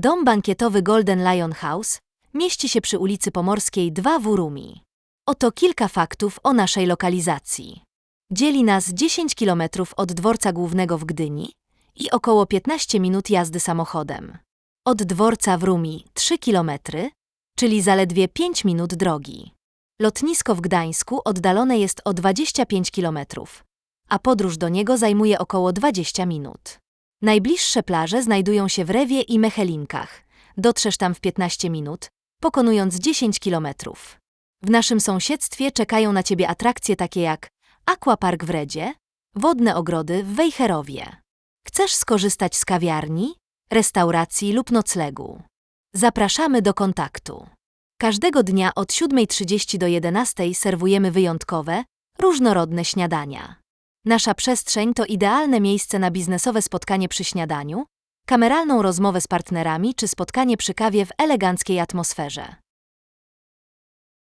Dom bankietowy Golden Lion House mieści się przy ulicy Pomorskiej 2 w Urumi. Oto kilka faktów o naszej lokalizacji. Dzieli nas 10 km od dworca głównego w Gdyni i około 15 minut jazdy samochodem. Od dworca w Rumi 3 km, czyli zaledwie 5 minut drogi. Lotnisko w Gdańsku oddalone jest o 25 km, a podróż do niego zajmuje około 20 minut. Najbliższe plaże znajdują się w Rewie i Mechelinkach. Dotrzesz tam w 15 minut, pokonując 10 kilometrów. W naszym sąsiedztwie czekają na Ciebie atrakcje takie jak Aquapark w Redzie, wodne ogrody w Wejherowie. Chcesz skorzystać z kawiarni, restauracji lub noclegu? Zapraszamy do kontaktu. Każdego dnia od 7.30 do 11.00 serwujemy wyjątkowe, różnorodne śniadania. Nasza przestrzeń to idealne miejsce na biznesowe spotkanie przy śniadaniu, kameralną rozmowę z partnerami czy spotkanie przy kawie w eleganckiej atmosferze.